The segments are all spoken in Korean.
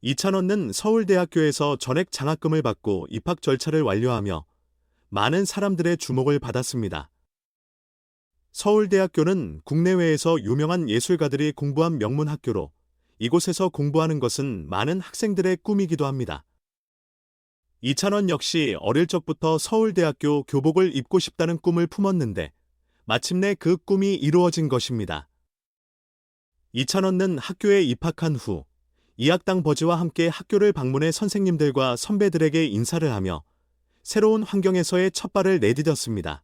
이찬원은 서울대학교에서 전액 장학금을 받고 입학 절차를 완료하며 많은 사람들의 주목을 받았습니다. 서울대학교는 국내외에서 유명한 예술가들이 공부한 명문 학교로 이곳에서 공부하는 것은 많은 학생들의 꿈이기도 합니다. 이찬원 역시 어릴 적부터 서울대학교 교복을 입고 싶다는 꿈을 품었는데 마침내 그 꿈이 이루어진 것입니다. 이찬원은 학교에 입학한 후 이학당 버즈와 함께 학교를 방문해 선생님들과 선배들에게 인사를 하며 새로운 환경에서의 첫 발을 내디뎠습니다.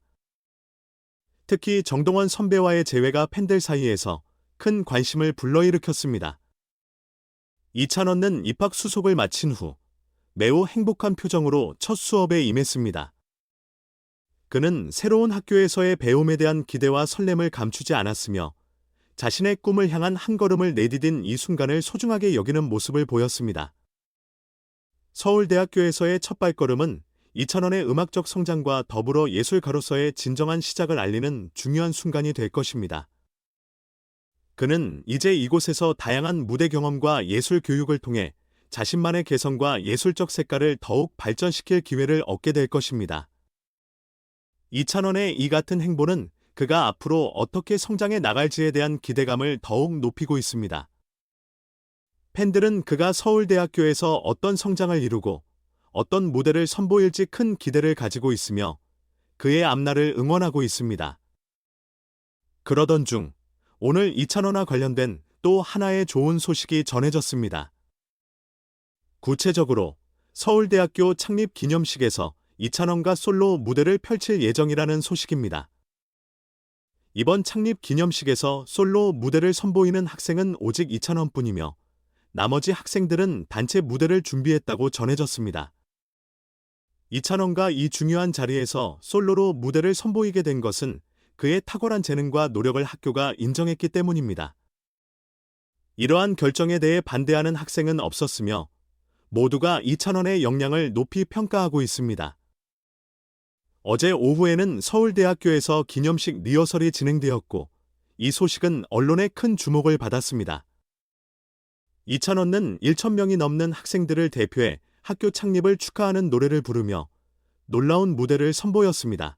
특히 정동원 선배와의 재회가 팬들 사이에서 큰 관심을 불러일으켰습니다. 이찬원은 입학 수속을 마친 후 매우 행복한 표정으로 첫 수업에 임했습니다. 그는 새로운 학교에서의 배움에 대한 기대와 설렘을 감추지 않았으며 자신의 꿈을 향한 한 걸음을 내디딘 이 순간을 소중하게 여기는 모습을 보였습니다. 서울대학교에서의 첫 발걸음은 이찬원의 음악적 성장과 더불어 예술가로서의 진정한 시작을 알리는 중요한 순간이 될 것입니다. 그는 이제 이곳에서 다양한 무대 경험과 예술 교육을 통해 자신만의 개성과 예술적 색깔을 더욱 발전시킬 기회를 얻게 될 것입니다. 이찬원의 이 같은 행보는 그가 앞으로 어떻게 성장해 나갈지에 대한 기대감을 더욱 높이고 있습니다. 팬들은 그가 서울대학교에서 어떤 성장을 이루고 어떤 무대를 선보일지 큰 기대를 가지고 있으며 그의 앞날을 응원하고 있습니다. 그러던 중 오늘 이찬원과 관련된 또 하나의 좋은 소식이 전해졌습니다. 구체적으로 서울대학교 창립 기념식에서 이찬원과 솔로 무대를 펼칠 예정이라는 소식입니다. 이번 창립 기념식에서 솔로 무대를 선보이는 학생은 오직 이찬원뿐이며 나머지 학생들은 단체 무대를 준비했다고 전해졌습니다. 이찬원과 이 중요한 자리에서 솔로로 무대를 선보이게 된 것은 그의 탁월한 재능과 노력을 학교가 인정했기 때문입니다. 이러한 결정에 대해 반대하는 학생은 없었으며 모두가 이찬원의 역량을 높이 평가하고 있습니다. 어제 오후에는 서울대학교에서 기념식 리허설이 진행되었고 이 소식은 언론의 큰 주목을 받았습니다. 이찬원은 1천명이 넘는 학생들을 대표해 학교 창립을 축하하는 노래를 부르며 놀라운 무대를 선보였습니다.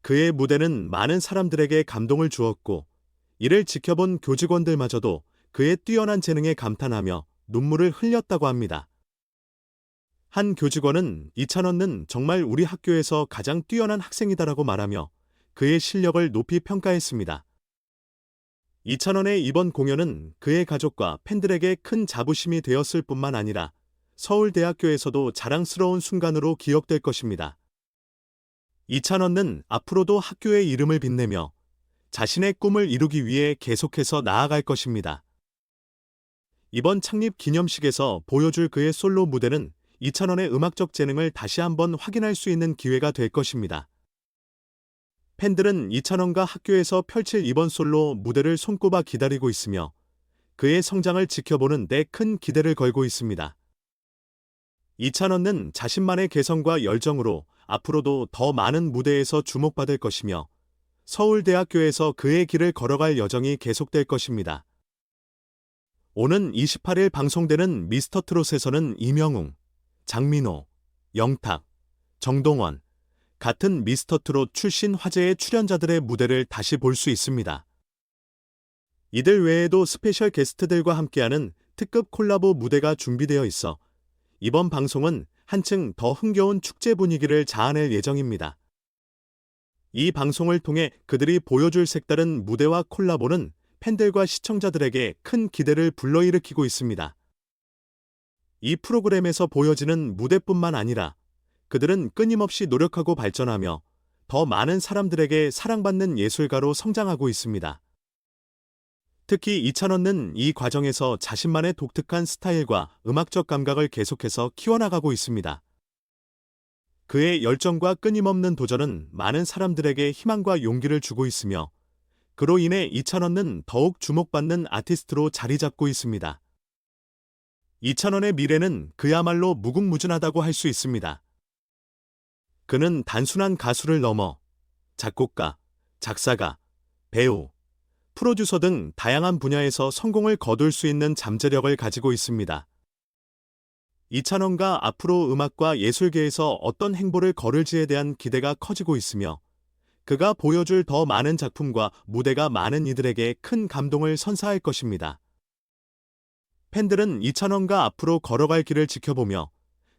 그의 무대는 많은 사람들에게 감동을 주었고 이를 지켜본 교직원들마저도 그의 뛰어난 재능에 감탄하며 눈물을 흘렸다고 합니다. 한 교직원은 이찬원은 정말 우리 학교에서 가장 뛰어난 학생이다라고 말하며 그의 실력을 높이 평가했습니다. 이찬원의 이번 공연은 그의 가족과 팬들에게 큰 자부심이 되었을 뿐만 아니라 서울대학교에서도 자랑스러운 순간으로 기억될 것입니다. 이찬원은 앞으로도 학교의 이름을 빛내며 자신의 꿈을 이루기 위해 계속해서 나아갈 것입니다. 이번 창립 기념식에서 보여줄 그의 솔로 무대는 이찬원의 음악적 재능을 다시 한번 확인할 수 있는 기회가 될 것입니다. 팬들은 이찬원과 학교에서 펼칠 이번 솔로 무대를 손꼽아 기다리고 있으며 그의 성장을 지켜보는 데 큰 기대를 걸고 있습니다. 이찬원은 자신만의 개성과 열정으로 앞으로도 더 많은 무대에서 주목받을 것이며 서울대학교에서 그의 길을 걸어갈 여정이 계속될 것입니다. 오는 28일 방송되는 미스터 트롯에서는 이명웅, 장민호, 영탁, 정동원 같은 미스터 트롯 출신 화제의 출연자들의 무대를 다시 볼 수 있습니다. 이들 외에도 스페셜 게스트들과 함께하는 특급 콜라보 무대가 준비되어 있어 이번 방송은 한층 더 흥겨운 축제 분위기를 자아낼 예정입니다. 이 방송을 통해 그들이 보여줄 색다른 무대와 콜라보는 팬들과 시청자들에게 큰 기대를 불러일으키고 있습니다. 이 프로그램에서 보여지는 무대뿐만 아니라 그들은 끊임없이 노력하고 발전하며 더 많은 사람들에게 사랑받는 예술가로 성장하고 있습니다. 특히 이찬원은 이 과정에서 자신만의 독특한 스타일과 음악적 감각을 계속해서 키워나가고 있습니다. 그의 열정과 끊임없는 도전은 많은 사람들에게 희망과 용기를 주고 있으며 그로 인해 이찬원은 더욱 주목받는 아티스트로 자리 잡고 있습니다. 이찬원의 미래는 그야말로 무궁무진하다고 할 수 있습니다. 그는 단순한 가수를 넘어 작곡가, 작사가, 배우, 프로듀서 등 다양한 분야에서 성공을 거둘 수 있는 잠재력을 가지고 있습니다. 이찬원가 앞으로 음악과 예술계에서 어떤 행보를 걸을지에 대한 기대가 커지고 있으며 그가 보여줄 더 많은 작품과 무대가 많은 이들에게 큰 감동을 선사할 것입니다. 팬들은 이찬원가 앞으로 걸어갈 길을 지켜보며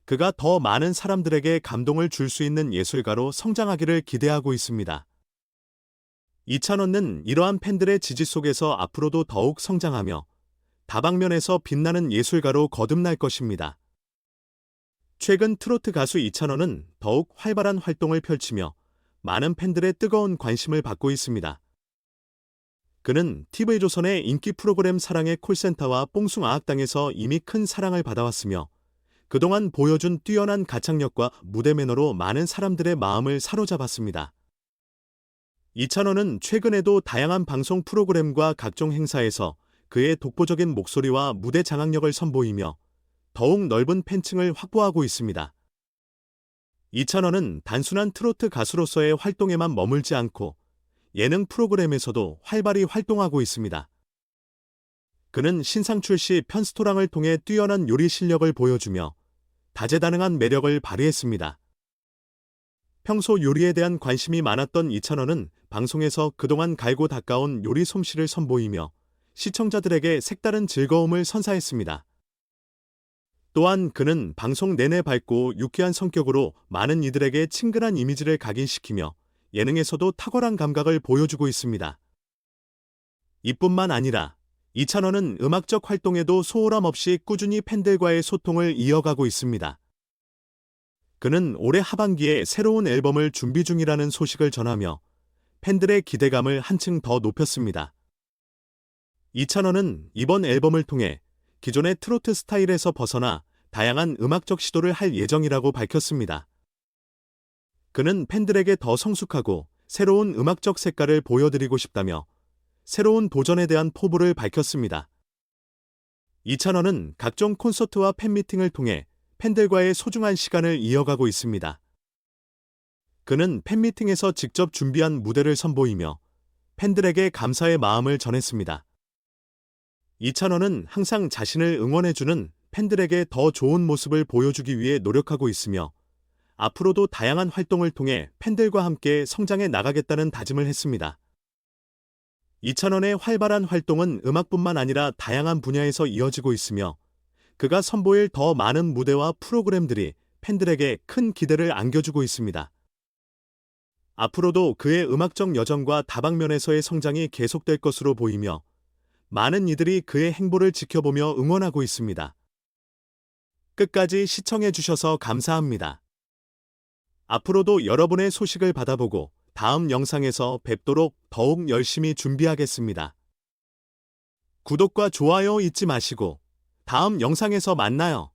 그가 더 많은 사람들에게 감동을 줄 수 있는 예술가로 성장하기를 기대하고 있습니다. 이찬원은 이러한 팬들의 지지 속에서 앞으로도 더욱 성장하며 다방면에서 빛나는 예술가로 거듭날 것입니다. 최근 트로트 가수 이찬원은 더욱 활발한 활동을 펼치며 많은 팬들의 뜨거운 관심을 받고 있습니다. 그는 TV조선의 인기 프로그램 사랑의 콜센터와 뽕숭아학당에서 이미 큰 사랑을 받아왔으며 그동안 보여준 뛰어난 가창력과 무대 매너로 많은 사람들의 마음을 사로잡았습니다. 이찬원은 최근에도 다양한 방송 프로그램과 각종 행사에서 그의 독보적인 목소리와 무대 장악력을 선보이며 더욱 넓은 팬층을 확보하고 있습니다. 이찬원은 단순한 트로트 가수로서의 활동에만 머물지 않고 예능 프로그램에서도 활발히 활동하고 있습니다. 그는 신상 출 시 편스토랑을 통해 뛰어난 요리 실력을 보여주며 다재다능한 매력을 발휘했습니다. 평소 요리에 대한 관심이 많았던 이찬원은 방송에서 그동안 갈고 닦아온 요리 솜씨를 선보이며 시청자들에게 색다른 즐거움을 선사했습니다. 또한 그는 방송 내내 밝고 유쾌한 성격으로 많은 이들에게 친근한 이미지를 각인시키며 예능에서도 탁월한 감각을 보여주고 있습니다. 이뿐만 아니라 이찬원은 음악적 활동에도 소홀함 없이 꾸준히 팬들과의 소통을 이어가고 있습니다. 그는 올해 하반기에 새로운 앨범을 준비 중이라는 소식을 전하며 팬들의 기대감을 한층 더 높였습니다. 이찬원은 이번 앨범을 통해 기존의 트로트 스타일에서 벗어나 다양한 음악적 시도를 할 예정이라고 밝혔습니다. 그는 팬들에게 더 성숙하고 새로운 음악적 색깔을 보여드리고 싶다며 새로운 도전에 대한 포부를 밝혔습니다. 이찬원은 각종 콘서트와 팬미팅을 통해 팬들과의 소중한 시간을 이어가고 있습니다. 그는 팬미팅에서 직접 준비한 무대를 선보이며 팬들에게 감사의 마음을 전했습니다. 이찬원은 항상 자신을 응원해주는 팬들에게 더 좋은 모습을 보여주기 위해 노력하고 있으며 앞으로도 다양한 활동을 통해 팬들과 함께 성장해 나가겠다는 다짐을 했습니다. 이찬원의 활발한 활동은 음악뿐만 아니라 다양한 분야에서 이어지고 있으며 그가 선보일 더 많은 무대와 프로그램들이 팬들에게 큰 기대를 안겨주고 있습니다. 앞으로도 그의 음악적 여정과 다방면에서의 성장이 계속될 것으로 보이며 많은 이들이 그의 행보를 지켜보며 응원하고 있습니다. 끝까지 시청해주셔서 감사합니다. 앞으로도 여러분의 소식을 받아보고 다음 영상에서 뵙도록 더욱 열심히 준비하겠습니다. 구독과 좋아요 잊지 마시고 다음 영상에서 만나요.